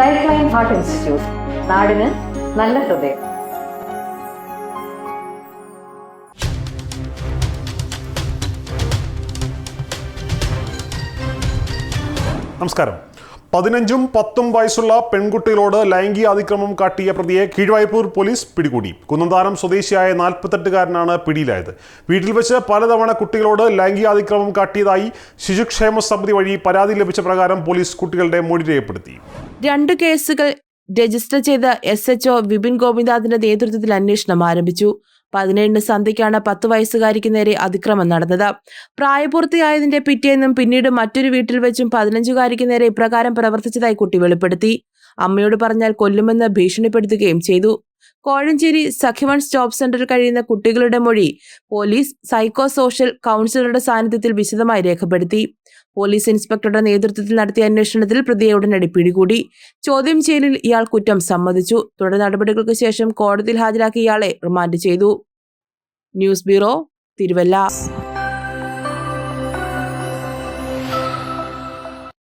Life line heart institute നാടിന് നല്ല ഹൃദയം. നമസ്കാരം. പതിനഞ്ചും പത്തും വയസ്സുള്ള പെൺകുട്ടികളോട് ലൈംഗിക അതിക്രമം കാട്ടിയ പ്രതിയെ കീഴ്വായ്പൂർ പോലീസ് പിടികൂടി. കുന്നന്താനം സ്വദേശിയായ നാൽപ്പത്തെട്ടുകാരനാണ് പിടിയിലായത്. വീട്ടിൽ വെച്ച് പലതവണ കുട്ടികളോട് ലൈംഗിക അതിക്രമം കാട്ടിയതായി ശിശുക്ഷേമ സമിതി വഴി പരാതി ലഭിച്ച പ്രകാരം പോലീസ് കുട്ടികളുടെ മൊഴി രേഖപ്പെടുത്തി. രണ്ട് കേസുകൾ രജിസ്റ്റർ ചെയ്ത എസ് എച്ച് ഒ വിപിൻ ഗോപിനാഥിന്റെ നേതൃത്വത്തിൽ അന്വേഷണം ആരംഭിച്ചു. പതിനേഴിന് സന്ധ്യയ്ക്കാണ് പത്ത് വയസ്സുകാരിക്ക് നേരെ അതിക്രമം നടന്നത്. പ്രായപൂർത്തിയായതിന്റെ പിറ്റേന്നും പിന്നീട് മറ്റൊരു വീട്ടിൽ വെച്ചും പതിനഞ്ചുകാരിക്ക് നേരെ ഇപ്രകാരം പ്രവർത്തിച്ചതായി കുട്ടി വെളിപ്പെടുത്തി. അമ്മയോട് പറഞ്ഞാൽ കൊല്ലുമെന്ന് ഭീഷണിപ്പെടുത്തുകയും ചെയ്തു. കോഴഞ്ചേരി സഖിവൺ സ്റ്റോപ്പ് സെന്ററിൽ കഴിയുന്ന കുട്ടികളുടെ മൊഴി പോലീസ് സൈക്കോ സോഷ്യൽ കൗൺസിലറുടെ സാന്നിധ്യത്തിൽ വിശദമായി രേഖപ്പെടുത്തി. പോലീസ് ഇൻസ്പെക്ടറുടെ നേതൃത്വത്തിൽ നടത്തിയ അന്വേഷണത്തിൽ പ്രതിയെ ഉടനടി പിടികൂടി. ചോദ്യം ചെയ്യലിൽ ഇയാൾ കുറ്റം സമ്മതിച്ചു. തുടർ നടപടികൾക്ക് ശേഷം കോടതിയിൽ ഹാജരാക്കി ഇയാളെ റിമാൻഡ് ചെയ്തു. News bureau Thiruvalla.